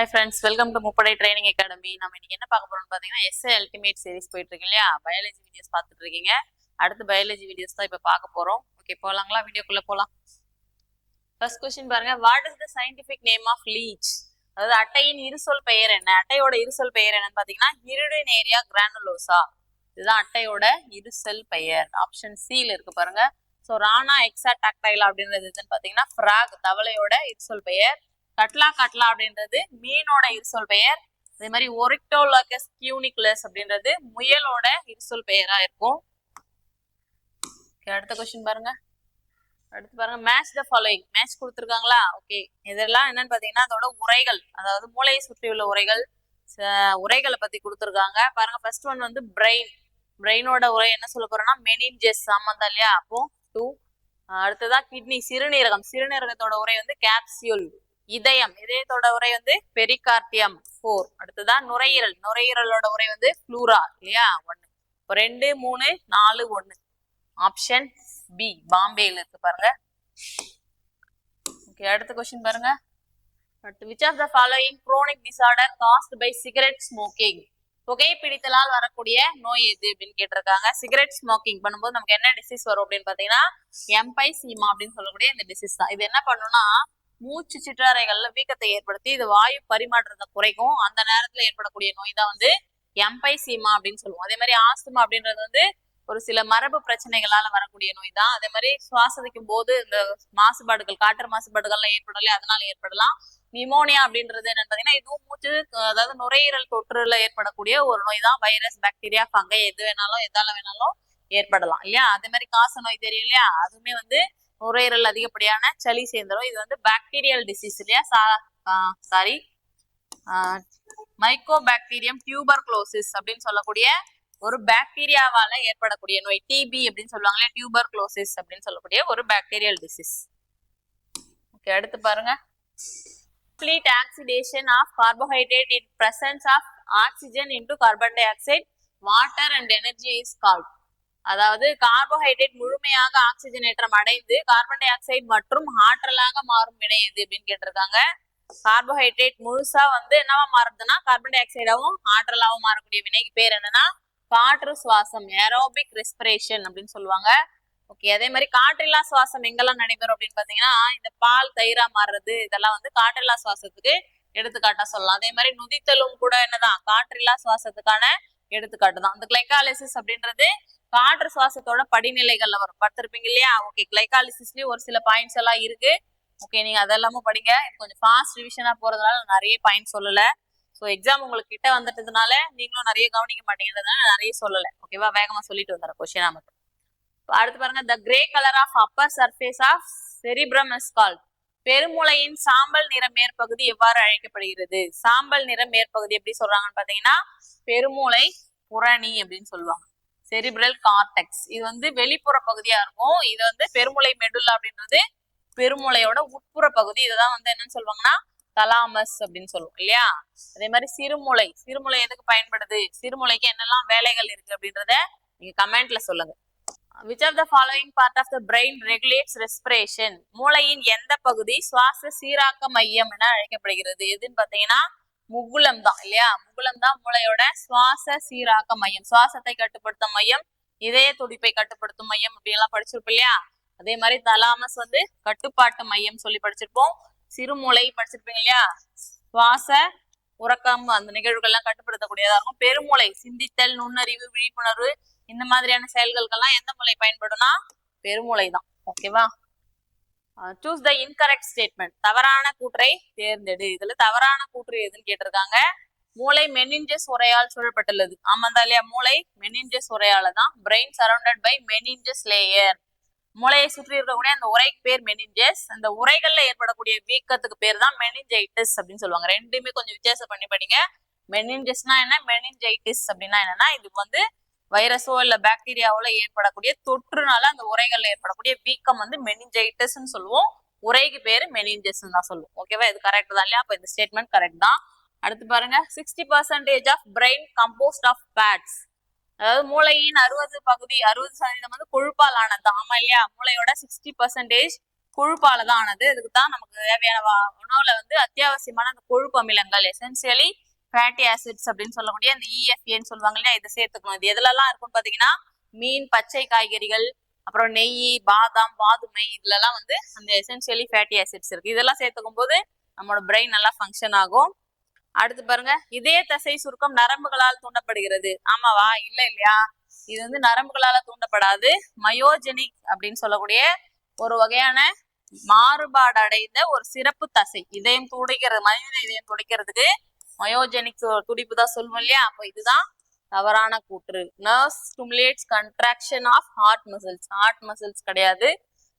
Hi friends welcome to Muppadai training academy நம்ம இன்னைக்கு என்ன பார்க்க போறோம்னு பார்த்தீங்கன்னா எஸ்ஏ அல்டிமேட் சீரிஸ் போயிட்டு இருக்கு இல்லையா? பயாலஜி வீடியோஸ் பார்த்துட்டு இருக்கீங்க. அடுத்து பயாலஜி வீடியோஸ் தான் இப்போ பார்க்க போறோம். ஓகே போலாங்களா? வீடியோக்குள்ள போலாம். ஃபர்ஸ்ட் கொஸ்டின் பாருங்க. What is the scientific name of leech அதாவது அட்டையின் இருசொல் பெயர் என்ன? அட்டையோட இருசொல் பெயர் என்னன்னு பார்த்தீங்கன்னா இருடினேரியா கிரானுலோசா இதுதான் அட்டையோட இருசொல் பெயர். ஆப்ஷன் சியில் இருக்கு பாருங்க. ஸோ ராணா எக்ஸா டாக்டைல் அப்படின்றது எதுன்னு பார்த்தீங்கன்னா ஃப்ராக் தவளையோட இருசொல் பெயர். கட்லா கட்லா அப்படின்றது மீனோட இருசொல் பெயர். அதே மாதிரி ஒரிக்டோலகஸ் கியூனிக்லஸ் அப்படின்றது முயலோட இருசொல் பெயரா இருக்கும். அடுத்த கொஸ்டின் பாருங்க. அடுத்து பாருங்க. மேட்ச் த ஃபாலோயிங் மேட்ச் கொடுத்துருக்காங்களா? ஓகே இதெல்லாம் என்னன்னு பாத்தீங்கன்னா அதோட உரைகள். அதாவது மூளையை சுற்றியுள்ள உரைகள். ச- உரைகளை பத்தி கொடுத்துருக்காங்க. பாருங்க ஃபர்ஸ்ட் ஒன் வந்து பிரெயின் பிரெயினோட உரை என்ன சொல்ல போறோம்னா மெனின்ஜெஸ் சம்மந்தம் இல்லையா? அப்போ டூ அடுத்ததான் கிட்னி சிறுநீரகம். சிறுநீரகத்தோட உரை வந்து கேப்சியூல் இதயம் இதயத்தோட உரை வந்து பெரிகார்டியம் ஃபோர் அடுத்ததா நுரையீரல். நுரையீரலோட உரை வந்து ஃப்ளூரா இல்லையா? ஒன்னு ரெண்டு மூணு நாலு ஒன்னு ஆப்ஷன் பி பாம்பேல இருக்கு பாருங்க. ஓகே அடுத்த கொஸ்டின் பாருங்க. But which of the following chronic disorder caused by cigarette smoking புகைப்பிடித்தலால் வரக்கூடிய நோய் எது அப்படின்னு கேட்டிருக்காங்க. சிகரெட் ஸ்மோக்கிங் பண்ணும்போது நமக்கு என்ன டிசீஸ் வரும் அப்படின்னு பாத்தீங்கன்னா எம்பைசீமா அப்படின்னு சொல்லக்கூடிய இந்த டிசீஸ் தான். இது என்ன பண்ணும்னா மூச்சு சிற்றறைகள்ல வீக்கத்தை ஏற்படுத்தி இது வாயு பரிமாற்றத்தை குறைக்கும். அந்த நேரத்துல ஏற்படக்கூடிய நோய் தான் வந்து எம்பைசீமா அப்படின்னு சொல்லுவோம். அதே மாதிரி ஆஸ்துமா அப்படின்றது வந்து ஒரு சில மரபு பிரச்சனைகளால வரக்கூடிய நோய் தான். அதே மாதிரி சுவாசிக்கும் போது இந்த மாசுபாடுகள் காற்று மாசுபாடுகள்லாம் ஏற்படல அதனால ஏற்படலாம். நிமோனியா அப்படின்றது என்னன்னு பாத்தீங்கன்னா இதுவும் மூச்சு அதாவது நுரையீரல் தொற்றுல ஏற்படக்கூடிய ஒரு நோய் தான். வைரஸ் பாக்டீரியா ஃபங்கை எது வேணாலும் எதால வேணாலும் ஏற்படலாம் இல்லையா? அதே மாதிரி காச நோய் தெரியும் இல்லையா? அதுவுமே வந்து நுரையீரல் அதிகப்படியான சளி சேர்ந்துடும் இது வந்து பாக்டீரியல் டிசீஸ் இல்லையா? Sorry mycobacterium tuberculosis அப்படின்னு சொல்லக்கூடிய ஒரு பாக்டீரியாவால ஏற்படக்கூடிய நோய் டிபி அப்படின்னு சொல்லுவாங்க இல்லையா டியூபர் குளோசிஸ் அப்படின்னு சொல்லக்கூடிய ஒரு பாக்டீரியல் டிசீஸ் ஓகே அடுத்து பாருங்க. Complete oxidation of carbohydrate in presence of oxygen into carbon dioxide water and energy is called. அதாவது கார்போஹைட்ரேட் முழுமையாக ஆக்சிஜனேற்றம் அடைந்து கார்பன் டை ஆக்சைடு மற்றும் ஆற்றலாக மாறும் வினை எது அப்படின்னு கேட்டிருக்காங்க. கார்போஹைட்ரேட் முழுசா வந்து என்னவா மாறுதுன்னா கார்பன் டை ஆக்சைடாவும் ஆற்றலாவும் மாறக்கூடிய வினைக்கு பேர் என்னன்னா காற்று சுவாசம் ஏரோபிக் ரெஸ்பிரேஷன் அப்படின்னு சொல்லுவாங்க. ஓகே அதே மாதிரி காற்றில்லா சுவாசம் எங்கெல்லாம் நடைபெறும் அப்படின்னு பாத்தீங்கன்னா இந்த பால் தயிரா மாறுறது இதெல்லாம் வந்து காற்றில்லா சுவாசத்துக்கு எடுத்துக்காட்டா சொல்லலாம். அதே மாதிரி நுதித்தலும் கூட என்னதான் காற்றில்லா சுவாசத்துக்கான எடுத்துக்காட்டு தான் அந்த கிளைக்காலிசிஸ் அப்படின்றது காற்று சுவாசத்தோட படிநிலைகள்ல வரும். பார்த்திருப்பீங்க இல்லையா? ஓகே கிளைகாலிசிஸ்லயும் ஒரு சில பாயிண்ட்ஸ் எல்லாம் இருக்கு. ஓகே நீங்க அதெல்லாமும் படிங்க. இது கொஞ்சம் ஃபாஸ்ட் ரிவிஷனா போறதுனால நிறைய பாயிண்ட் சொல்லல. ஸோ எக்ஸாம் உங்களுக்கு கிட்ட வந்துட்டதுனால நீங்களும் நிறைய கவனிக்க மாட்டேங்கிறதுனால நிறைய சொல்லல. ஓகேவா வேகமா சொல்லிட்டு வந்துடுறேன் கொஸ்டினா மட்டும். அடுத்து பாருங்க. The grey colour of upper surface of cerebrum is பெருமுளையின் சாம்பல் நிற மேற்பகுதி எவ்வாறு அழைக்கப்படுகிறது? சாம்பல் நிற மேற்பகுதி எப்படி சொல்றாங்கன்னு பாத்தீங்கன்னா பெருமூளை புரணி அப்படின்னு சொல்லுவாங்க. செரிபிரல் கார்டெக்ஸ் இது வந்து வெளிப்புற பகுதியா இருக்கும். இது வந்து பெருமுளை மெடுல்லா அப்படின்றது பெருமுளையோட உட்புற பகுதி. இதுதான் வந்து என்னன்னு சொல்லுவாங்கன்னா தலாமஸ் அப்படின்னு சொல்லுவோம் இல்லையா? அதே மாதிரி சிறுமுளை சிறுமுளை எதுக்கு பயன்படுது? சிறுமுளைக்கு என்னெல்லாம் வேலைகள் இருக்கு அப்படின்றத நீங்க கமெண்ட்ல சொல்லுங்க. Which of the following part of the brain regulates respiration மூளையின் எந்த பகுதி? சுவாச சீராக்க மையம் என அழைக்கப்படுகிறது. எதுன்னு பாத்தீங்கன்னா முகுலம் தான் இல்லையா? முகுலம் தான் மூளையோட சுவாச சீராக்க மையம். சுவாசத்தை கட்டுப்படுத்தும் மையம் இதய துடிப்பை கட்டுப்படுத்தும் மையம் அப்படி எல்லாம் படிச்சிருப்போம் இல்லையா? அதே மாதிரி தலாமஸ் வந்து கட்டுப்பாட்டு மையம் சொல்லி படிச்சிருப்போம். சிறுமூளை படிச்சிருப்பீங்க இல்லையா? சுவாச உறக்கம் அந்த நிகழ்வுகள்லாம் கட்டுப்படுத்தக்கூடியதா இருக்கும். பெருமூளை சிந்தித்தல் நுண்ணறிவு விழிப்புணர்வு இந்த மாதிரியான செயல்களுக்கெல்லாம் எந்த மூளை பயன்படும்னா பெருமூளை தான் ஓகேவா? சூஸ் த இன்கரெக்ட் ஸ்டேட்மெண்ட் தவறான கூற்றை தேர்ந்தெடு. இதுல தவறான கூற்று எதுன்னு கேட்டிருக்காங்க. மூளை மெனிஞ்சஸ் உரையால் சூழப்பட்டுள்ளது. ஆமாந்தா இல்லையா? மூளை மெனிஞ்சஸ் உரையால தான் brain surrounded by meninges layer மூளையை சுற்றி இருக்கக்கூடிய அந்த உரைக்கு பேர் மெனிஞ்சஸ் அந்த உரைகள்ல ஏற்படக்கூடிய வீக்கத்துக்கு பேர் தான் மெனிஞ்சைட்டிஸ் அப்படின்னு சொல்லுவாங்க. ரெண்டுமே கொஞ்சம் வித்தியாசம் பண்ணி படிங்க. மெனிஞ்சஸ்னா என்ன? மெனிஞ்சைட்டிஸ் அப்படின்னா என்னன்னா இது வந்து வைரஸோ இல்ல பாக்டீரியாவோல ஏற்படக்கூடிய தொற்றுனால அந்த உரைகள்ல ஏற்படக்கூடிய வீக்கம் வந்து மெனிஞ்சைட்டஸ்ன்னு சொல்லுவோம். உரைக்கு பேரு மெனிஞ்சஸ் தான் சொல்லுவோம். ஓகேவா இது கரெக்ட் தான் இல்லையா? அப்ப இந்த ஸ்டேட்மெண்ட் கரெக்ட் தான். அடுத்து பாருங்க. Sixty percentage of brain composed of fats அதாவது மூளையின் அறுபது பகுதி அறுபது சதவீதம் வந்து கொழுப்பால் ஆனது. ஆமா இல்லையா? மூளையோட சிக்ஸ்டி பர்சன்டேஜ் கொழுப்பால தான் ஆனது. இதுக்கு தான் நமக்கு தேவையான உணவுல வந்து அத்தியாவசியமான அந்த கொழுப்பு அமிலங்கள் எசென்சியலி ஃபேட்டி ஆசிட்ஸ் அப்படின்னு சொல்லக்கூடிய இந்த இஎஃப்ஏன்னு சொல்லுவாங்க இல்லையா இதை சேர்த்துக்கணும். இது எதுலலாம் இருக்கும்னு பாத்தீங்கன்னா மீன் பச்சை காய்கறிகள் அப்புறம் நெய் பாதாம் பாதுமை இதுலலாம் வந்து அந்த எசென்சியலி ஃபேட்டி ஆசிட்ஸ் இருக்கு. இதெல்லாம் சேர்த்துக்கும் போது நம்மளோட பிரெயின் நல்லா ஃபங்க்ஷன் ஆகும். அடுத்து பாருங்க இதய தசை சுருக்கம் நரம்புகளால் தூண்டப்படுகிறது. ஆமாவா? இல்ல இல்லையா? இது வந்து நரம்புகளால தூண்டப்படாது. மயோஜெனிக் அப்படின்னு சொல்லக்கூடிய ஒரு வகையான மாறுபாடு அடைந்த ஒரு சிறப்பு தசை. இதயம் துடைக்கிறது மனித இதயம் துடைக்கிறதுக்கு மயோஜெனிக் துடிப்பு தான் சொல்லுவோம் இல்லையா? அப்போ இதுதான் தவறான கூற்று. Nerves stimulates contraction of heart muscles heart muscles கிடையாது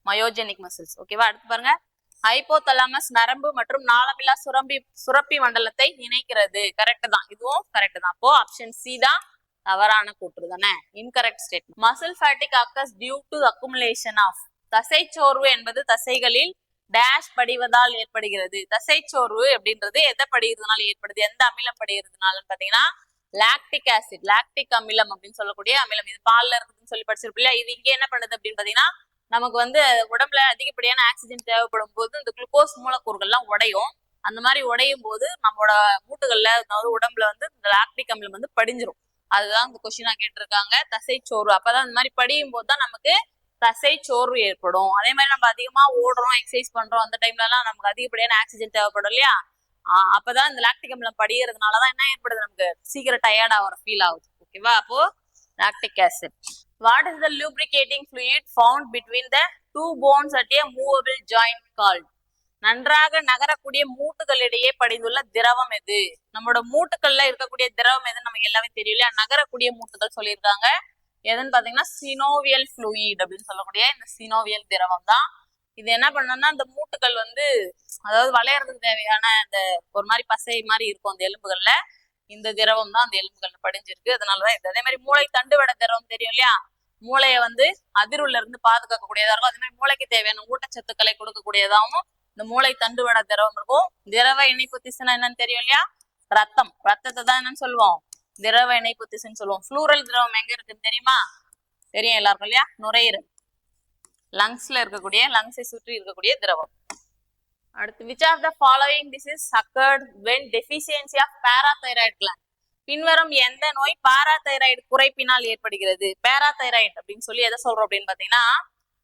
மயோஜெனிக் மசில்ஸ் ஓகேவா அடுத்து பாருங்க. ஹைப்போதலாமஸ் நரம்பு மற்றும் நாளமில்லா சுரம்பி சுரப்பி மண்டலத்தை இணைக்கிறது. கரெக்ட் தான். இதுவும் கரெக்ட் தான். அப்போ ஆப்ஷன் சி தான் தவறான கூற்று தானே? Incorrect state muscle fatigue occurs due to accumulation of தசை சோர்வு என்பது தசைகளில் டேஷ் படிவதால் ஏற்படுகிறது. தசைச்சோர்வு அப்படின்றது எதை படிகிறதுனால ஏற்படுது? எந்த அமிலம் படிகிறதுனாலன்னு பாத்தீங்கன்னா லாக்டிக் ஆசிட் லாக்டிக் அமிலம் அப்படின்னு சொல்லக்கூடிய அமிலம். இது பால்ல இருக்குதுன்னு சொல்லி படிச்சிருப்போம் இல்லையா? இது இங்க என்ன பண்ணுது அப்படின்னு பாத்தீங்கன்னா நமக்கு வந்து உடம்புல அதிகப்படியான ஆக்சிஜன் தேவைப்படும் போது இந்த குளுக்கோஸ் மூலக்கூறுகள்லாம் உடையும். அந்த மாதிரி உடையும் போது நம்மளோட மூட்டுகள்ல அதாவது உடம்புல வந்து இந்த லாக்டிக் அமிலம் வந்து படிஞ்சிரும். அதுதான் இந்த கொஸ்டினா கேட்டிருக்காங்க. தசை சோறு அப்பதான் இந்த மாதிரி படியும் போது தான் நமக்கு தசை சோர்வு ஏற்படும். அதே மாதிரி நம்ம அதிகமா ஓடுறோம் எக்ஸசைஸ் பண்றோம் அந்த டைம்ல எல்லாம் நமக்கு அதிகப்படியான ஆக்சிஜன் தேவைப்படும் இல்லையா? அப்பதான் இந்த லாக்டிக் அமிலம் படிகிறதுனாலதான் என்ன ஏற்படுது நமக்கு? சீக்கிரம் டயர்ட் ஆகிற ஃபீல் ஆகுது. ஓகேவா அப்போ lactic acid what is the lubricating fluid found between the two bones at a movable joint called நன்றாக நகரக்கூடிய மூட்டுகளிடையே படிந்துள்ள திரவம் எது? நம்மளோட மூட்டுக்கள்ல இருக்கக்கூடிய திரவம் எதுன்னு நமக்கு எல்லாமே தெரியும் இல்லையா? நகரக்கூடிய மூட்டுகள் சொல்லியிருக்காங்க. எதுன்னு பாத்தீங்கன்னா சினோவியல் ஃப்ளூயிட் அப்படின்னு சொல்லக்கூடிய இந்த சினோவியல் திரவம் தான். இது என்ன பண்ணோம்னா இந்த மூட்டுகள் வந்து அதாவது வளையறதுக்கு தேவையான அந்த ஒரு மாதிரி பசை மாதிரி இருக்கும் அந்த எலும்புகள்ல. இந்த திரவம் தான் அந்த எலும்புகள்ல படிஞ்சிருக்கு. அதனாலதான் இது. அதே மாதிரி மூளை தண்டுவட திரவம் தெரியும் இல்லையா? மூளையை வந்து அதிர்வுல இருந்து பாதுகாக்கக்கூடியதா இருக்கும் அதே மாதிரி மூளைக்கு தேவையான ஊட்டச்சத்துக்களை கொடுக்கக்கூடியதாகவும் இந்த மூளை தண்டுவட திரவம் இருக்கும். திரவ இணைப்பு திசுனா என்னன்னு தெரியும் இல்லையா? ரத்தம். ரத்தத்தை தான் என்னன்னு சொல்லுவோம். திரவ இணைப்பு திசுன்னு சொல்லுவோம். ஃப்ளூரல் திரவம் எங்க இருக்குன்னு தெரியுமா? தெரியும் எல்லாருக்கும் இல்லையா? நுரையீரல். லங்ஸ்ல இருக்கக்கூடிய லங்ஸை சுற்றி இருக்கக்கூடிய திரவம். அடுத்து which of the following disease occurred when deficiency of parathyroid gland பின்வரும் எந்த நோய் பாராதைராய்டு குறைப்பினால் ஏற்படுகிறது? பாராதைராய்டு அப்படின்னு சொல்லி எதை சொல்றோம் அப்படின்னு பாத்தீங்கன்னா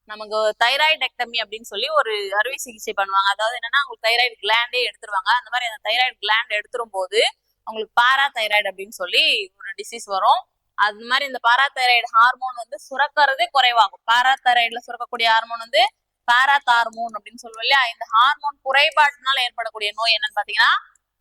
நமக்கு தைராய்டெக்டமி அப்படின்னு சொல்லி ஒரு அறுவை சிகிச்சை பண்ணுவாங்க. அதாவது என்னன்னா உங்களுக்கு தைராய்டு கிளாண்டே எடுத்துருவாங்க. அந்த மாதிரி அந்த தைராய்டு கிளாண்ட் எடுத்துரும் போது அவங்களுக்கு பாராதைராய்டு அப்படின்னு சொல்லி ஒரு டிசீஸ் வரும். அது மாதிரி இந்த பாராதைராய்டு ஹார்மோன் வந்து சுரக்கிறதே குறைவாகும். பாராதைராய்டுல சுரக்கக்கூடிய ஹார்மோன் வந்து பாராதார்மோன் அப்படின்னு சொல்லுவோம் இல்லையா? இந்த ஹார்மோன் குறைபாட்டினால ஏற்படக்கூடிய நோய் என்னன்னு பாத்தீங்கன்னா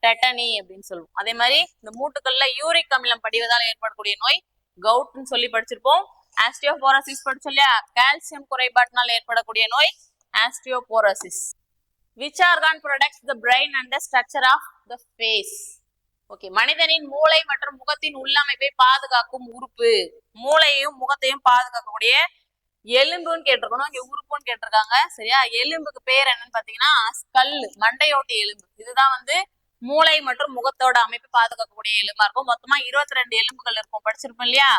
டெட்டனி அப்படின்னு சொல்லுவோம். அதே மாதிரி இந்த மூட்டுக்கள்ல யூரிக் அமிலம் படிவதால் ஏற்படக்கூடிய நோய் கவுட்னு சொல்லி படிச்சிருப்போம். ஆஸ்டியோபோரோசிஸ் படிச்சோம் இல்லையா? கால்சியம் குறைபாட்டினால் ஏற்படக்கூடிய நோய் osteoporosis. Which organ protects the brain and the structure of the face okay மனிதனின் மூளை மற்றும் முகத்தின் உள்ளமைப்பை பாதுகாக்கும் உறுப்பு. மூளையையும் முகத்தையும் பாதுகாக்கக்கூடிய எலும்புன்னு கேட்டிருக்கணும். இங்க உறுப்புன்னு கேட்டிருக்காங்க. சரியா? எலும்புக்கு பேர் என்னன்னு பாத்தீங்கன்னா ஸ்கல் மண்டையோட்டி எலும்பு. இதுதான் வந்து மூளை மற்றும் முகத்தோட அமைப்பை பாதுகாக்கக்கூடிய எலும்பா இருக்கும். மொத்தமா இருபத்தி ரெண்டு எலும்புகள் இருக்கும். படிச்சிருப்போம் இல்லையா?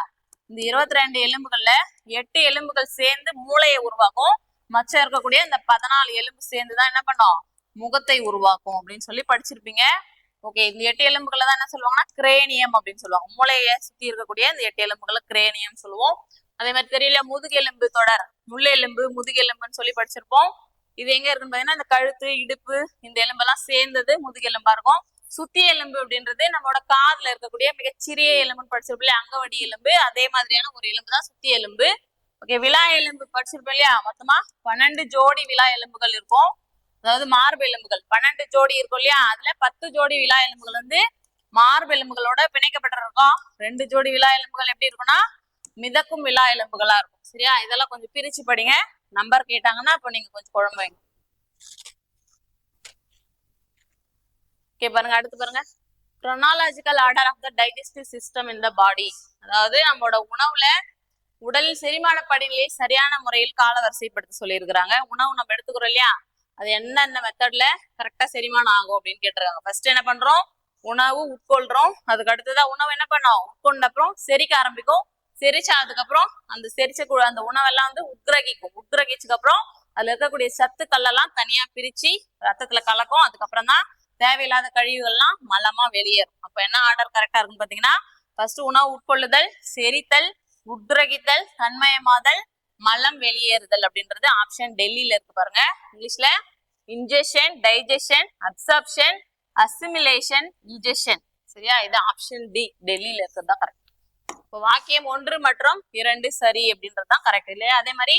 இந்த இருபத்தி ரெண்டு எலும்புகள்ல எட்டு எலும்புகள் சேர்ந்து மூளையை உருவாக்கும். மச்சம் இருக்கக்கூடிய இந்த பதினாலு எலும்பு சேர்ந்து தான் என்ன பண்ணும்? முகத்தை உருவாக்கும் அப்படின்னு சொல்லி படிச்சிருப்பீங்க. ஓகே இந்த எட்டு எலும்புகளை தான் என்ன சொல்லுவாங்கன்னா கிரேனியம் அப்படின்னு சொல்லுவாங்க. மூளையை சுத்தி இருக்கக்கூடிய இந்த எட்டு எலும்புகளை கிரேனியம் சொல்லுவோம். அதே மாதிரி தெரியல முதுகெலும்பு தொடர் முள்ளெலும்பு முதுகெலும்புன்னு சொல்லி படிச்சிருப்போம். இது எங்க இருக்குன்னு பாத்தீங்கன்னா இந்த கழுத்து இடுப்பு இந்த எலும்பெல்லாம் சேர்ந்தது முதுகெலும்பா இருக்கும். சுத்தி எலும்பு அப்படின்றது நம்மளோட காதுல இருக்கக்கூடிய மிகச்சிறிய எலும்புன்னு படிச்சிருப்போம் இல்லையா? அங்கவடி எலும்பு. அதே மாதிரியான ஒரு எலும்பு தான் சுத்தி எலும்பு. ஓகே விழா எலும்பு படிச்சிருப்போம் இல்லையா? மொத்தமா பன்னெண்டு ஜோடி விழா எலும்புகள் இருக்கும். அதாவது மார்பு எலும்புகள். பன்னெண்டு ஜோடி இருக்கும் இல்லையா? அதுல பத்து ஜோடி விழா எலும்புகள் வந்து மார்பு எலும்புகளோட பிணைக்கப்பட்டிருக்கும். ரெண்டு ஜோடி விழா எலும்புகள் எப்படி இருக்கும்னா மிதக்கும் விழா எலும்புகளா இருக்கும். சரியா? இதெல்லாம் கொஞ்சம் பிரிச்சு படிங்க. நம்பர் கேட்டாங்கன்னா இப்போ நீங்க கொஞ்சம் குழம்பு வைங்க. ஓகே பாருங்க அடுத்து பாருங்க. Chronological order of the digestive system in the body அதாவது நம்மளோட உணவுல உடலில் செரிமான படிநிலையை சரியான முறையில் காலவரிசைப்படுத்த சொல்லியிருக்கிறாங்க. உணவு நம்ம எடுத்துக்கிறோம் இல்லையா? அது என்னென்ன மெத்தட்ல கரெக்டா செரிமானம் ஆகும் அப்படின்னு கேட்டிருக்காங்க. ஃபர்ஸ்ட் என்ன பண்றோம்? உணவு உட்கொள்றோம். அதுக்கு அடுத்ததான் உணவு என்ன பண்ணோம்? உட்கொண்ட அப்புறம் செரிக்க ஆரம்பிக்கும். செரிச்சா அதுக்கப்புறம் அந்த செரிச்ச கு- அந்த உணவெல்லாம் வந்து உட்கிரகிக்கும். உட்கிரகிச்சதுக்கு அப்புறம் அதுல இருக்கக்கூடிய சத்துக்கள் எல்லாம் தனியா பிரிச்சு ரத்தத்துல கலக்கும். அதுக்கப்புறம் தான் தேவையில்லாத கழிவுகள்லாம் மலமா வெளியேறும். அப்ப என்ன ஆர்டர் கரெக்டா இருக்குன்னு பாத்தீங்கன்னா ஃபர்ஸ்ட் உணவு உட்கொள்ளுதல் செரித்தல் உட்கிரகித்தல் தன்மயமாதல் மலம் வெளியேறுதல் அப்படின்றது ஆப்ஷன் டெல்லியில இருக்கு பாருங்க. இங்கிலீஷ்ல ingestion digestion absorption assimilation egestion சரியா? இது ஆப்ஷன் டி டெல்லியில இருக்கிறது தான் கரெக்ட் இப்போ வாக்கியம் ஒன்று மற்றும் இரண்டு சரி அப்படின்றது தான் கரெக்ட் இல்லையா? அதே மாதிரி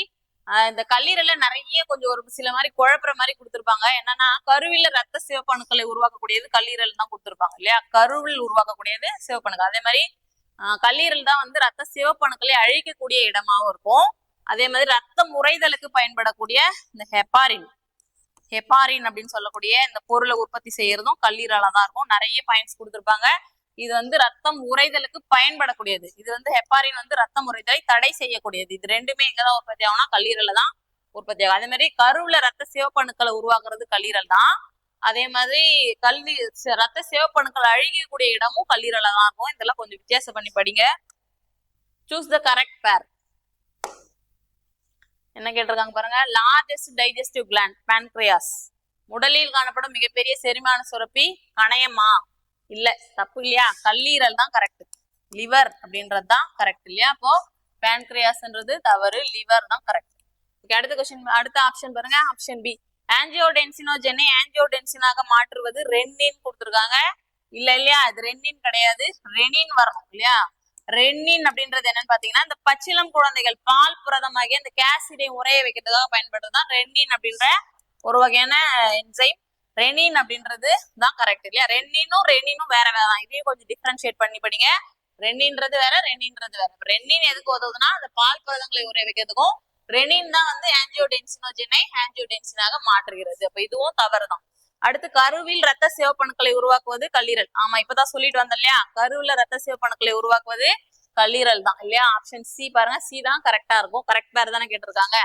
இந்த கல்லீரல்ல நிறைய கொஞ்சம் ஒரு சில மாதிரி குழப்புற மாதிரி கொடுத்திருப்பாங்க. என்னன்னா கருவில ரத்த சிவப்பணுக்களை உருவாக்கக்கூடியது கல்லீரல் தான் கொடுத்துருப்பாங்க இல்லையா? கருவில் உருவாக்கக்கூடியது சிவப்பணுக்கள். அதே மாதிரி கல்லீரல் தான் வந்து ரத்த சிவப்பணுக்களை அழிக்கக்கூடிய இடமாவும் இருக்கும். அதே மாதிரி ரத்தம் உறைதலுக்கு பயன்படக்கூடிய இந்த ஹெப்பாரின். ஹெப்பாரின் அப்படின்னு சொல்லக்கூடிய இந்த பொருளை உற்பத்தி செய்யறதும் கல்லீரலா தான் இருக்கும். நிறைய பயன்ஸ் கொடுத்துருப்பாங்க. இது வந்து ரத்தம் உறைதலுக்கு பயன்படக்கூடியது. இது வந்து ஹெப்பாரின் வந்து ரத்தம் உறைதலை தடை செய்யக்கூடியது. இது ரெண்டுமே எங்கதான் உற்பத்தி ஆகும்னா கல்லீரல தான் உற்பத்தி ஆகும். அதே மாதிரி கருவுல ரத்த சிவப்பணுக்களை உருவாக்குறது கல்லீரல் தான் அதே மாதிரி கல்வி ரத்த சிவப்பணுக்கள் அழுகக்கூடிய இடமும் கல்லீரலா தான் இருக்கும். இதெல்லாம் கொஞ்சம் வித்தியாசம் பண்ணி படிங்க. சூஸ் த கரெக்ட் பேர் என்ன கேட்டிருக்காங்க பாருங்க? லார்ஜஸ்ட் டைஜஸ்டிவ் கிளாண்ட் பேன்க்ரியாஸ் உடலில் காணப்படும் மிகப்பெரிய செரிமான சுரப்பி கணையமா? இல்ல தப்பு இல்லையா? கல்லீரல் தான் கரெக்ட் லிவர் அப்படின்றது தான் கரெக்ட் இல்லையா? அப்போ பேன்க்ரியாஸ்ன்றது தவறு லிவர் தான் கரெக்ட் ஓகே அடுத்த கொஸ்டின் அடுத்த ஆப்ஷன் பாருங்க. ஆப்ஷன் பி ஆன்ஜியோடென்சினோஜெனை ஆன்ஜியோடென்சினாக மாற்றுவது ரென்னின் கொடுத்துருக்காங்க. இல்ல இல்லையா? அது ரென்னின் கிடையாது. ரெனின் வரணும் இல்லையா? ரென்னின் அப்படின்றது என்னன்னு பாத்தீங்கன்னா இந்த பச்சிளம் குழந்தைகள் பால் புரதமாகிய இந்த கேசிடை உரைய வைக்கிறதுக்காக பயன்படுறதுதான் ரென்னின் அப்படின்ற ஒரு வகையான என்சைம் ரெனின் அப்படின்றது தான் கரெக்ட் இல்லையா? ரென்னினும் ரெனினும் வேற வேற தான். இதையும் கொஞ்சம் டிஃபரன்ஷியேட் பண்ணி படிங்க. ரென்னின்றது வேற ரென்னின்றது வேற. ரென்னின் எதுக்கு உதவுதுன்னா அந்த பால் புரதங்களை உரைய வைக்கிறதுக்கும் ரெனின் தான் வந்து ஆன்ஜியோடென்சினோஜினை ஆன்ஜியோடென்சினாக மாற்றுகிறது. அப்ப இதுவும் தவறு தான் அடுத்து கருவில் ரத்த சிவப்பணுக்களை உருவாக்குவது கல்லீரல். ஆமா இப்பதான் சொல்லிட்டு வந்தேன் இல்லையா? கருவுல ரத்த சிவப்பணுக்களை உருவாக்குவது கல்லீரல் தான் இல்லையா? ஆப்ஷன் சி பாருங்க. சி தான் கரெக்டா இருக்கும். கரெக்ட் பேர் தானே கேட்டிருக்காங்க.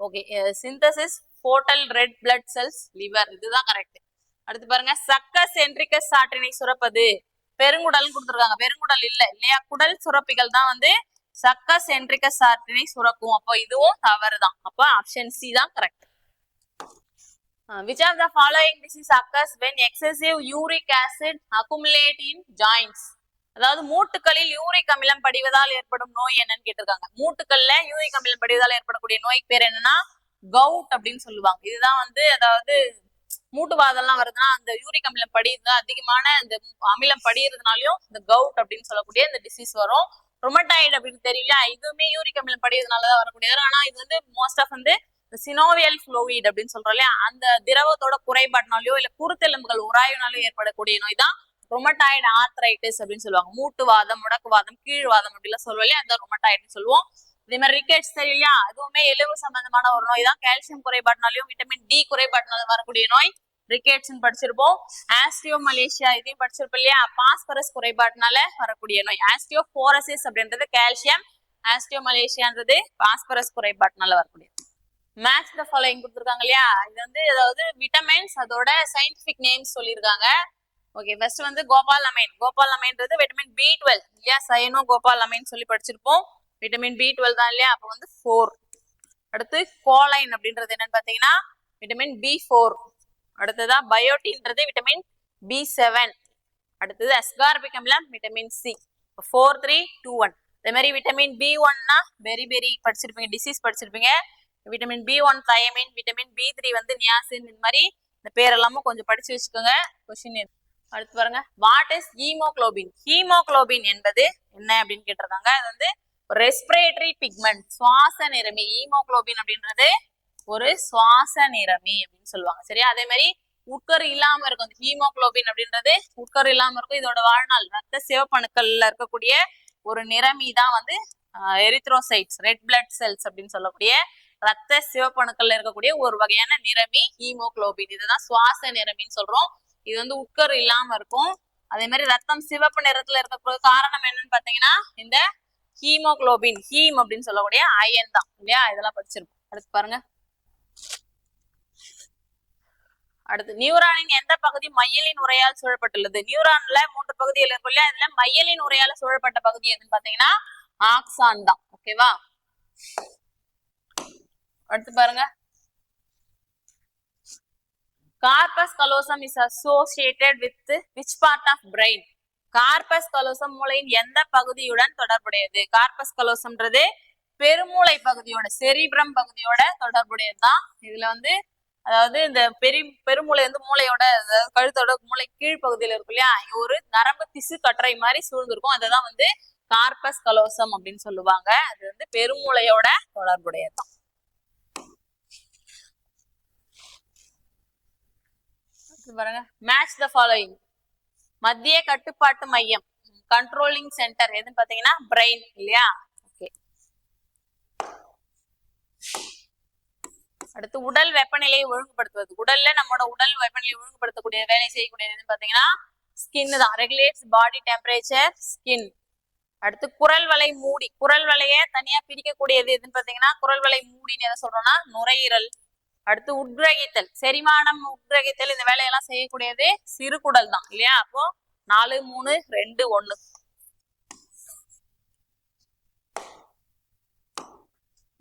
ஓகே சிந்தசிஸ் போட்டல் ரெட் பிளட் செல்ஸ் லிவர் இதுதான் கரெக்ட் அடுத்து பாருங்க. சக்க சென்ட்ரிக்க ஆற்றினை சுரப்பது. பெருங்குடல் கொடுத்துருக்காங்க. பெருங்குடல் இல்ல இல்லையா? குடல் சுரப்பிகள் தான் வந்து சக்க சென்ட்ரிக்க ஆற்றினை சுரக்கும். அப்போ இதுவும் தவறு தான் அப்போ ஆப்ஷன் சி தான் correct Uh, which of the following disease occurs when excessive uric acid accumulate in joints? அதாவது மூட்டுக்களில் யூரிக் அமிலம் படிவதால் ஏற்படும் நோய் என்னன்னு கேட்டிருக்காங்க. மூட்டுக்கள்ல யூரிக் அமிலம் படிவதால் ஏற்படக்கூடிய நோய்க்கு பேர் என்னன்னா கவுட் அப்படின்னு சொல்லுவாங்க. இதுதான் வந்து அதாவது மூட்டுவாதம்லாம் வருதுன்னா அந்த யூரிக் அமிலம் படியுது அதிகமான இந்த அமிலம் படியறதுனாலயும் இந்த கவுட் அப்படின்னு சொல்லக்கூடிய இந்த டிசீஸ் வரும். ரொமட்டாய்டு அப்படின்னு தெரியல. இதுவுமே யூரிக் அமிலம் படியறதுனாலதான் வரக்கூடியது. ஆனா இது வந்து மோஸ்ட் ஆஃப் வந்து சினோவியல் ஃப்ளூயிட் அப்படின்னு சொல்றோம் இல்லையா? அந்த திரவத்தோட குறைபாட்டினாலயோ இல்ல குருத்தெலும்புகள் உராயினாலும் ஏற்படக்கூடிய நோய் தான் ரொமட்டாய்டு ஆர்த்ரைட்டிஸ் அப்படின்னு சொல்லுவாங்க. மூட்டுவாதம் முடக்குவாதம் கீழ்வாதம் அப்படிலாம் சொல்லுவோம் இல்லையா? அந்த ரொமட்டாய்டுன்னு சொல்லுவோம். இதே மாதிரி ரிக்கெட்ஸ் தெரியலையா அதுவுமே எலும்பு சம்பந்தமான ஒரு நோய் தான். கால்சியம் குறைபாட்டினாலையும் விட்டமின் டி குறைபாட்டினாலும் வரக்கூடிய நோய் ரிக்கெட்ஸ் படிச்சிருப்போம். ஆஸ்டியோ மலேசியா இதையும் படிச்சிருப்போம் இல்லையா? பாஸ்பரஸ் குறைபாட்டினால வரக்கூடிய நோய். ஆஸ்டியோ போரசிஸ் அப்படின்றது கால்சியம் ஆஸ்டியோ மலேசியான்றது பாஸ்பரஸ் குறைபாட்டினால வரக்கூடிய மேட்ச் த ஃபாலோயிங் கொடுத்துருக்காங்க இல்லையா? இது வந்து அதாவது விட்டமின்ஸ் அதோட சயின்டிபிக் நேம்ஸ் சொல்லியிருக்காங்க. ஓகே ஃபர்ஸ்ட் வந்து கோபால் அமைன். கோபால் அமைன்றது விட்டமின் பி டுவெல் இல்லையா? சயனோ கோபால் அமைன் சொல்லி படிச்சிருப்போம். விட்டமின் பி டுவெல் தான் இல்லையா? அப்போ வந்து ஃபோர் அடுத்து கோலைன் அப்படின்றது என்னன்னு பார்த்தீங்கன்னா விட்டமின் பி ஃபோர் அடுத்ததா பயோட்டின்றது விட்டமின் பி செவன் அடுத்தது அஸ்கார்பிக் அமிலம் vitamin C four three two one இதே மாதிரி விட்டமின் பி ஒன்னா பெரி பெரி படிச்சிருப்பீங்க டிசீஸ் படிச்சிருப்பீங்க. Vitamin B one thiamine vitamin B three வந்து நியாசின் இந்த மாதிரி இந்த பேரெல்லாமும் கொஞ்சம் படிச்சு வச்சுக்கோங்க கொஸ்டின் அடுத்து பாருங்க. வாட் இஸ் ஹீமோகுளோபின் ஹீமோகுளோபின் என்பது என்ன அப்படின்னு கேட்டிருக்காங்க. அது வந்து ரெஸ்பிரேட்டரி பிக்மெண்ட் சுவாச நிறமி. ஹீமோகுளோபின் அப்படின்றது ஒரு சுவாச நிறமி அப்படின்னு சொல்லுவாங்க. சரியா? அதே மாதிரி உட்கரு இல்லாம இருக்கும். இந்த ஹீமோகுளோபின் அப்படின்றது உட்கரு இல்லாம இருக்கும். இதோட வாழ்நாள் ரத்த சிவப்பணுக்கள்ல இருக்கக்கூடிய ஒரு நிறமி தான் வந்து எரித்ரோசைட்ஸ் ரெட் பிளட் செல்ஸ் அப்படின்னு சொல்லக்கூடிய ரத்த சிவப்பணுக்கள்ல இருக்கக்கூடிய ஒரு வகையான நிறமி ஹீமோகுளோபின். இதுதான் சுவாச நிறமின்னு சொல்றோம். இது வந்து உட்கர் இல்லாம இருக்கும். அதே மாதிரி ரத்தம் சிவப்பு நிறத்துல இருக்கக்கூடிய காரணம் என்னன்னு பாத்தீங்கன்னா இந்த ஹீமோகுளோபின் ஹீம் அப்படின்னு சொல்லக்கூடிய அயன் தான். இல்லையா? இதெல்லாம் படிச்சிருப்போம். அடுத்து பாருங்க. அடுத்து நியூரானின் எந்த பகுதி மையலின் உரையால் சூழப்பட்டுள்ளது? நியூரான்ல மூன்று பகுதிகள் இருக்கும் இல்லையா? இதுல மையலின் உரையால சூழப்பட்ட பகுதி எதுன்னு பாத்தீங்கன்னா ஆக்சான் தான். ஓகேவா? அடுத்து பாருங்க corpus callosum is associated with which part of brain corpus callosum மூளையின் எந்த பகுதியுடன் தொடர்புடையது? கார்பஸ் கலோசம்ன்றது பெருமூளை பகுதியோட செரிப்ரம் பகுதியோட தொடர்புடையது தான் இதுல வந்து அதாவது இந்த பெரி பெருமூளை வந்து மூளையோட அதாவது கழுத்தோட மூளை கீழ்ப்பகுதியில இருக்கும் இல்லையா? இங்க ஒரு நரம்பு திசு கற்றை மாதிரி சூழ்ந்திருக்கும். அதுதான் வந்து கார்பஸ் கலோசம் அப்படின்னு சொல்லுவாங்க. அது வந்து பெருமூளையோட தொடர்புடையது தான் அடுத்து பாருங்க. மேட்ச் த ஃபாலோயிங் மத்திய கட்டுப்பாட்டு மையம் கண்ட்ரோலிங் சென்டர் எதுன்னு பாத்தீங்கன்னா பிரெயின் இல்லையா? ஓகே அடுத்து உடல் வெப்பநிலையை ஒழுங்குபடுத்துவது. உடல்ல நம்மளோட உடல் வெப்பநிலையை ஒழுங்குபடுத்தக்கூடிய வேலை செய்யக்கூடியதுன்னு பாத்தீங்கன்னா ஸ்கின் தான். ரெகுலேட்ஸ் பாடி டெம்பரேச்சர் ஸ்கின் அடுத்து குரல் வலை மூடி. குரல் வலையை தனியா பிரிக்கக்கூடியது எதுன்னு பாத்தீங்கன்னா குரல் வலை மூடின்னு எதை சொல்றோம்னா நுரையீரல். அடுத்து உட்கிரகித்தல். செரிமானம் உட்கிரகித்தல் இந்த வேலையெல்லாம் செய்யக்கூடியது சிறுகுடல் தான் இல்லையா? அப்போ நாலு மூணு ரெண்டு ஒண்ணு.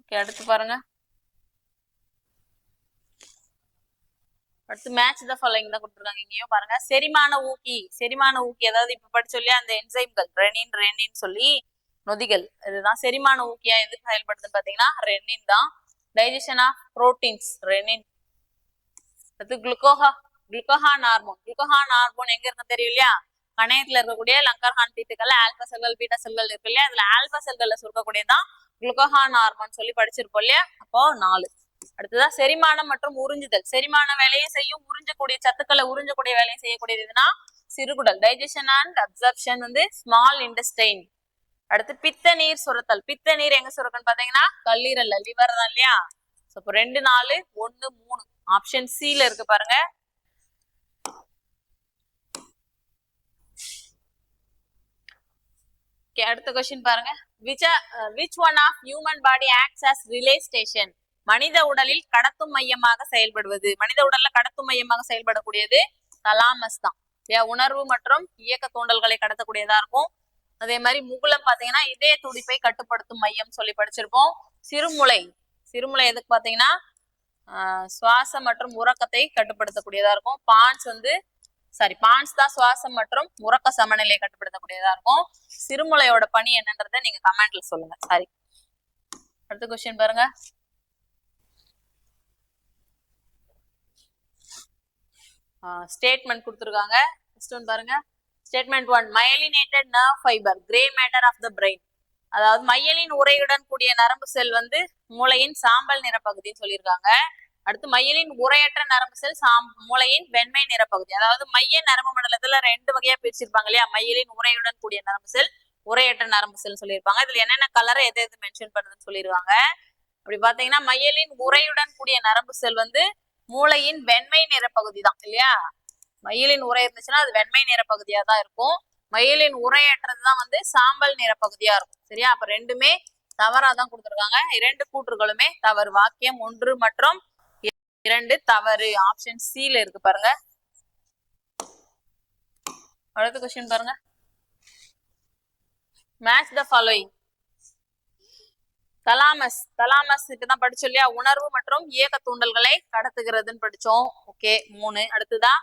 ஓகே அடுத்து பாருங்க. அடுத்து மேட்ச் த ஃபாலோயிங் தான் கொடுத்துருக்காங்க இங்கேயும் பாருங்க. செரிமான ஊக்கி. செரிமான ஊக்கி அதாவது இப்ப படிச்சு சொல்லி அந்த என்சைம்கள் ரெனின் ரெனின் சொல்லி நொதிகள். இதுதான் செரிமான ஊக்கியா எது செயல்படுதுன்னு பாத்தீங்கன்னா ரெனின் தான். டைஜஷன் ஆஃப் புரோட்டீன்ஸ் ரெனின் அடுத்து குளுக்கோஹா குளுக்கோஹான் ஹார்மோன் குளுக்கோஹான் ஹார்மோன் எங்க இருக்கு தெரியும் இல்லையா? கணையத்துல இருக்கக்கூடிய லங்கர்ஹான் தீட்டுகள் ஆல்பா செல்கள் பீட்டா செல்கள் இருக்கு இல்லையா? அதுல ஆல்பா செல்கள்ல சுருக்கக்கூடியதான் குளுக்கோஹான் ஹார்மோன் சொல்லி படிச்சிருப்போம் இல்லையா? அப்போ நாலு. அடுத்ததா செரிமானம் மற்றும் உறிஞ்சுதல். செரிமான வேலையை செய்யும் உறிஞ்சக்கூடிய சத்துக்களை உறிஞ்சக்கூடிய வேலையை செய்யக்கூடியது எதுனா? சிறுகுடல். டைஜஷன் அண்ட் அப்சர்ப்ஷன் வந்து ஸ்மால் இன்டஸ்டைன் அடுத்து பித்த நீர் சுரத்தல். பித்த நீர் எங்க சுரக்குன்னு பாத்தீங்கன்னா கல்லீரல்ல லிவர் தான் இல்லையா? So, இப்போ ரெண்டு நாலு ஒன்னு மூணு. ஆப்ஷன் சில இருக்கு பாருங்க. அடுத்த கொஸ்டின் பாருங்க. Which which one of human body acts as relay station மனித உடலில் கடத்தும் மையமாக செயல்படுவது. மனித உடல்ல கடத்தும் மையமாக செயல்படக்கூடியது தலாமஸ் தான். உணர்வு மற்றும் இயக்க தூண்டல்களை கடத்தக்கூடியதா இருக்கும். அதே மாதிரி முகுலம் பாத்தீங்கன்னா இதய துடிப்பை கட்டுப்படுத்தும் மையம் சொல்லி படிச்சிருப்போம். சிறுமுளை சிறுமுளை எதுக்கு பாத்தீங்கன்னா சுவாசம் மற்றும் உறக்கத்தை கட்டுப்படுத்தக்கூடியதா இருக்கும். பான்ஸ் வந்து சாரி பான்ஸ் தான் சுவாசம் மற்றும் உறக்க சமநிலையை கட்டுப்படுத்தக்கூடியதா இருக்கும். சிறுமுளையோட பணி என்னன்றத நீங்க கமெண்ட்ல சொல்லுங்க. சாரி. அடுத்த கொஸ்டின் பாருங்க. ஸ்டேட்மெண்ட் கொடுத்துருக்காங்க. நெக்ஸ்ட் ஒன் பாருங்க. Statement one myelinated nerve fibre grey matter of the brain அதாவது மையலின் உரையுடன் கூடிய நரம்பு செல் வந்து மூளையின் சாம்பல் நிறப்பகுதின்னு சொல்லியிருக்காங்க. அடுத்து மையலின் உரையற்ற நரம்பு செல் சாம் மூளையின் வெண்மை நிறப்பகுதி. அதாவது மைய நரம்பு மண்டலத்துல ரெண்டு வகையா பிரிச்சிருப்பாங்க இல்லையா? மையலின் உரையுடன் கூடிய நரம்பு செல் உரையற்ற நரம்பு செல் சொல்லியிருப்பாங்க. இதுல என்னென்ன கலரை எது எது மென்ஷன் பண்ணுதுன்னு சொல்லியிருக்காங்க. அப்படி பாத்தீங்கன்னா மையலின் உரையுடன் கூடிய நரம்பு செல் வந்து மூளையின் வெண்மை நிறப்பகுதி தான் இல்லையா? மயிலின் உரை இருந்துச்சுன்னா அது வெண்மை நிற பகுதியா தான் இருக்கும். மயிலின் உரையற்றதுதான் வந்து சாம்பல் நிற பகுதியா இருக்கும். சரியா? அப்ப ரெண்டுமே தவறா தான் கொடுத்துருக்காங்க. இரண்டு கூற்றுகளுமே தவறு. வாக்கியம் ஒன்று மற்றும் இரண்டு தவறு. ஆப்ஷன் சில இருக்கு பாருங்க. அடுத்த கொஸ்டின் பாருங்க. Match the following thalamus thalamus இப்பதான் படிச்சோம் இல்லையா? உணர்வு மற்றும் இயக்க தூண்டல்களை கடத்துகிறதுன்னு படிச்சோம். ஓகே மூணு. அடுத்ததா?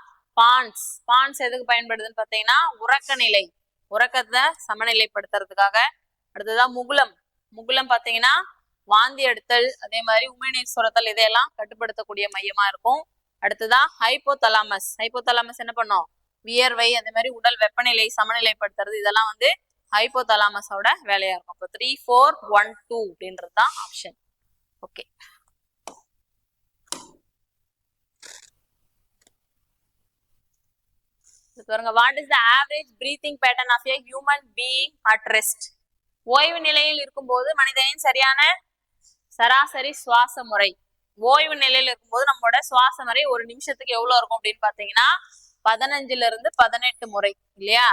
பான்ஸ் பான்ஸ் எதுக்கு பயன்படுதுன்னு பாத்தீங்கன்னா உறக்க நிலை உறக்கத்தை சமநிலைப்படுத்துறதுக்காக. அடுத்ததா முகுலம் முகுலம் பாத்தீங்கன்னா வாந்தி எடுத்தல் அதே மாதிரி உமிழ்நீர் சுரத்தல் இதையெல்லாம் கட்டுப்படுத்தக்கூடிய மையமா இருக்கும். அடுத்ததா ஹைப்போதலாமஸ் ஹைப்போதலாமஸ் என்ன பண்ணும்? வியர்வை அதே மாதிரி உடல் வெப்பநிலை சமநிலைப்படுத்துறது இதெல்லாம் வந்து ஹைப்போதலாமஸோட வேலையா இருக்கும். இப்போ த்ரீ ஃபோர் ஒன் டூ அப்படின்றது தான் ஆப்ஷன் ஓகே பாருங்க what is the average breathing pattern of a human being at rest ஓய்வு நிலையில் இருக்கும்போது மனிதனின் சரியான சராசரி சுவாச முறை. ஓய்வு நிலையில் இருக்கும்போது நம்மளோட சுவாச முறை ஒரு நிமிஷத்துக்கு எவ்வளவு இருக்கும் அப்படின்னு பாத்தீங்கன்னா பதினஞ்சுல இருந்து பதினெட்டு முறை இல்லையா?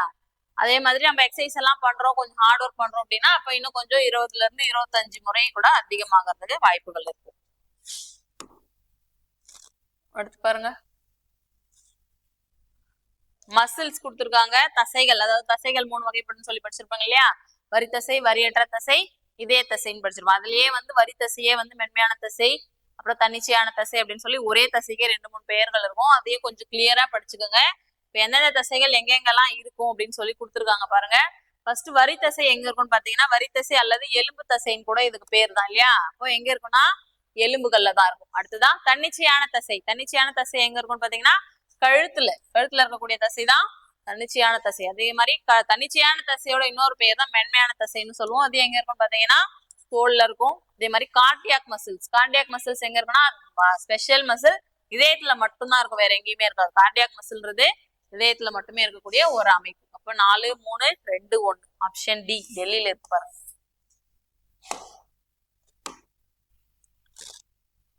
அதே மாதிரி நம்ம எக்ஸசைஸ் எல்லாம் பண்றோம் கொஞ்சம் ஹார்ட் ஒர்க் பண்றோம் அப்படின்னா அப்ப இன்னும் கொஞ்சம் இருபதுல இருந்து இருபத்தஞ்சு முறை கூட அதிகமாகிறதுக்கு வாய்ப்புகள் இருக்கு. அடுத்து பாருங்க. மசில்ஸ் கொடுத்துருக்காங்க. தசைகள் அதாவது தசைகள் மூணு வகைப்படும் சொல்லி படிச்சிருப்பாங்க இல்லையா? வரி தசை வரியற்ற தசை இதய தசைன்னு படிச்சிருப்போம் அதுலயே வந்து வரி தசையே வந்து மென்மையான தசை அப்புறம் தன்னிச்சையான தசை அப்படின்னு சொல்லி ஒரே தசைக்கே ரெண்டு மூணு பெயர்கள் இருக்கும். அதையே கொஞ்சம் கிளியரா படிச்சுக்கோங்க. இப்ப எந்தெந்த தசைகள் எங்கெங்கெல்லாம் இருக்கும் அப்படின்னு சொல்லி கொடுத்துருக்காங்க பாருங்க. ஃபர்ஸ்ட் வரி தசை எங்க இருக்கும்னு பாத்தீங்கன்னா வரி தசை அல்லது எலும்பு தசைன்னு கூட இதுக்கு பேர் தான் இல்லையா? அப்போ எங்க இருக்கும்னா எலும்புகள்ல தான் இருக்கும். அடுத்ததான் தன்னிச்சையான தசை. தன்னிச்சையான தசை எங்க இருக்கும்னு பாத்தீங்கன்னா கழுத்துல கழுத்துல இருக்கக்கூடிய தசை தான் தன்னிச்சையான தசை. அதே மாதிரி க- தன்னிச்சையான தசையோட இன்னொரு பேர் தான் மென்மையான தசைன்னு சொல்லுவோம். அது எங்க இருக்கும்னு பாத்தீங்கன்னா தோல்ல இருக்கும். அதே மாதிரி கார்டியாக் மசில்ஸ் கார்டியாக் மசில்ஸ் எங்க இருக்குன்னா ஸ்பெஷல் மசில் இதயத்துல மட்டும்தான் இருக்கும். வேற எங்கேயுமே இருக்காது. கார்டியாக் மசில்ன்றது இதயத்துல மட்டுமே இருக்கக்கூடிய ஒரு அமைப்பு. அப்ப நாலு மூணு ரெண்டு ஒன்று. ஆப்ஷன் டி டெல்லியில இருப்பாரு பாருங்க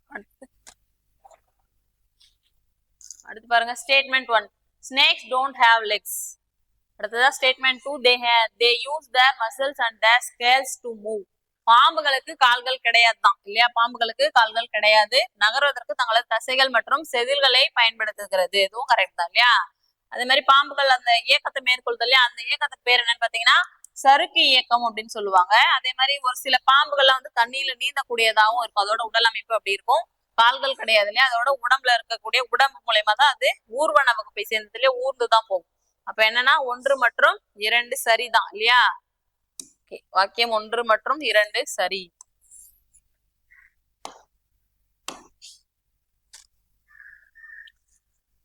அடுத்து அடுத்து பாருங்க statement one snakes don't have legs அடுத்ததா statement two they they use the muscles and the scales to move பாம்புகளுக்கு கால்கள் கிடையாது தான் இல்லையா? பாம்புகளுக்கு கால்கள் கிடையாது. நகர்வதற்கு தங்களது தசைகள் மற்றும் செதில்களை பயன்படுத்துகிறது. இதுவும் கரெக்ட் தான் இல்லையா? அதே மாதிரி பாம்புகள் அந்த இயக்கத்தை மேற்கொள்ளுது இல்லையா? அந்த இயக்கத்துக்கு பேர் என்னன்னு பாத்தீங்கன்னா சறுக்கு இயக்கம் அப்படின்னு சொல்லுவாங்க. அதே மாதிரி ஒரு சில பாம்புகள்லாம் வந்து தண்ணியில நீந்தக்கூடியதாகவும் இருக்கும். அதோட உடல் அமைப்பு அப்படி இருக்கும். கால்கள் கிடையாது இல்லையா அதோட உடம்புல இருக்கக்கூடிய உடம்பு மூலயமா தான் அது ஊர்வன வகுப்பை சேர்ந்ததுலயே ஊர்ந்து தான் போகும். அப்ப என்னன்னா ஒன்று மற்றும் இரண்டு சரிதான் இல்லையா? வாக்கியம் ஒன்று மற்றும் இரண்டு சரி.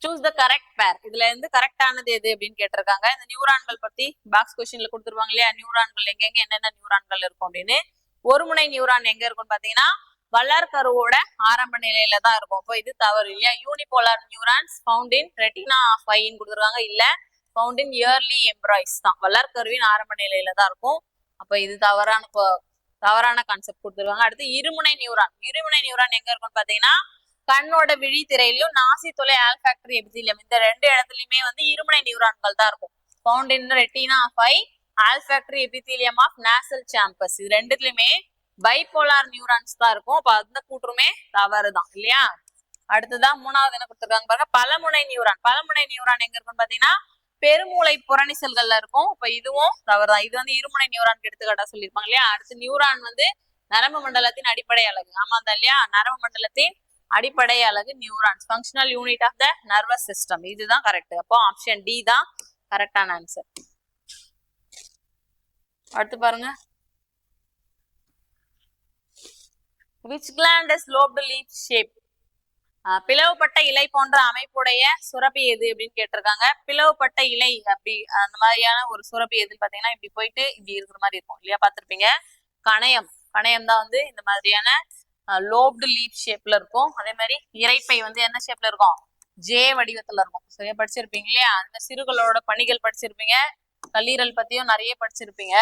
சூஸ் த கரெக்ட் பேர் இதுல இருந்து கரெக்டானது எது அப்படின்னு கேட்டிருக்காங்க. இந்த நியூரான்கள் பத்தி பாக்ஸ் கொஸ்டின்ல கொடுத்துருவாங்க இல்லையா? நியூரான்கள் எங்கெங்க என்னென்ன நியூரான்கள் இருக்கும் அப்படின்னு. ஒரு முனை நியூரான் எங்க இருக்கும்னு பாத்தீங்கன்னா வளர்கருவோட ஆரம்ப நிலையில தான் இருக்கும். அப்போ இது தவறு இல்லையா? Unipolar neurons found in in retina of கொடுத்துருக்காங்க. இல்ல ஃபவுண்டின் இன் இயர்லி எம்ப்ராய்ஸ் தான். வளர்கருவின் ஆரம்ப நிலையில தான் இருக்கும். அப்ப இது தவறான தவறான கான்செப்ட் கொடுத்துருக்காங்க. அடுத்து இருமுனை நியூரான் இருமுனை நியூரான் எங்க இருக்கும்னு பாத்தீங்கன்னா கண்ணோட விழித்திரையிலும் நாசி தொலை ஆல்ஃபேக்டரி எபிதிலியம் இந்த ரெண்டு இடத்துலயுமே வந்து இருமுனை நியூரான்கள் தான் இருக்கும். Found in retina of olfactory olfactory epithelium of nasal chambers இது ரெண்டுத்துலயுமே பைபோலார் நியூரான்ஸ் தான் இருக்கும். அப்ப அந்த கூற்றுமே தவறு தான் இல்லையா? அடுத்ததான் மூணாவது என்ன கொடுத்துருக்காங்க பாருங்க பலமுனை நியூரான் பலமுனை நியூரான் எங்க இருக்குன்னு பாத்தீங்கன்னா பெருமூளை புறணிசல்கள்ல இருக்கும். இப்ப இதுவும் தவறுதான். இது வந்து இருமுனை நியூரான் எடுத்துக்காட்டா சொல்லியிருப்பாங்க இல்லையா? அடுத்து நியூரான் வந்து நரம்பு மண்டலத்தின் அடிப்படை அலகு. ஆமா தான் இல்லையா? நரம்பு மண்டலத்தின் அடிப்படை அலகு neurons functional unit of the nervous system இதுதான் கரெக்ட் அப்போ ஆப்ஷன் டி தான் கரெக்டான ஆன்சர் அடுத்து பாருங்க. Which gland is leaf shape பிளவுபட்ட இலை போன்ற அமைப்புடைய சுரப்பி எது அப்படின்னு கேட்டிருக்காங்க. பிளவுபட்ட இலை அப்படி அந்த மாதிரியான ஒரு சுரப்பி எதுன்னு பாத்தீங்கன்னா இப்படி போயிட்டு இப்படி இருக்கிற மாதிரி இருக்கும். இல்லையா? பார்த்திருப்பீங்க. கணையம். கணையம் தான் வந்து இந்த மாதிரியான லோப்டு லீப் ஷேப்ல இருக்கும். அதே மாதிரி இறைப்பை வந்து என்ன ஷேப்ல இருக்கும்? ஜே வடிவத்துல இருக்கும். சரியா படிச்சிருப்பீங்க இல்லையா? அந்த சிறுகளோட பணிகள் படிச்சிருப்பீங்க. கல்லீரல் பத்தியும் நிறைய படிச்சிருப்பீங்க.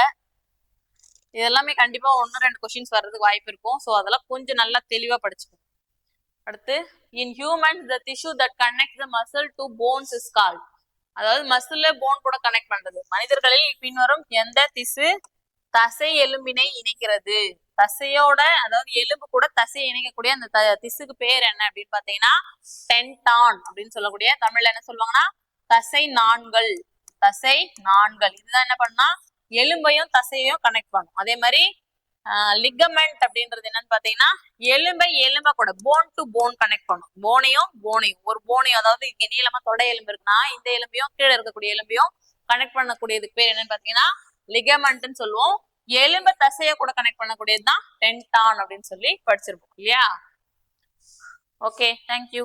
இதெல்லாமே கண்டிப்பா ஒன்னு ரெண்டு கொஷின்ஸ் வர்றதுக்கு வாய்ப்பு இருக்கும். ஸோ அதெல்லாம் கொஞ்சம் நல்லா தெளிவா படிச்சுக்கணும் அடுத்து in humans the tissue that connect the muscle to bones is call அதாவது மசில் போன் கூட கனெக்ட் பண்றது. மனிதர்களில் பின்வரும் எந்த திசு தசை எலும்பினை இணைக்கிறது? தசையோட அதாவது எலும்பு கூட தசையை இணைக்கக்கூடிய அந்த த- திசுக்கு பேர் என்ன அப்படின்னு பாத்தீங்கன்னா டென்டான் அப்படின்னு சொல்லக்கூடிய தமிழ்ல என்ன சொல்லுவாங்கன்னா தசை நான்கள். தசை நான்கள். இதுதான் என்ன பண்ணா எலும்பையும் தசையையும் கனெக்ட் பண்ணும். அதே மாதிரி லிகமெண்ட் அப்படின்றது என்னன்னு பாத்தீங்கன்னா எலும்பை எலும்பை கூட போன் டு போன் கனெக்ட் பண்ணும். போனையும் போனையும் ஒரு போனையும் அதாவது இங்க நீளமா தொடை எலும்பு இருக்குன்னா இந்த எலும்பையும் கீழே இருக்கக்கூடிய எலும்பையும் கனெக்ட் பண்ணக்கூடியதுக்கு பேர் என்னன்னு பாத்தீங்கன்னா லிகமெண்ட்னு சொல்லுவோம். எலும்ப தசையை கூட கனெக்ட் பண்ணக்கூடியது தான் டென்டான் அப்படின்னு சொல்லி படிச்சிருப்போம். இல்லையா? Okay thank you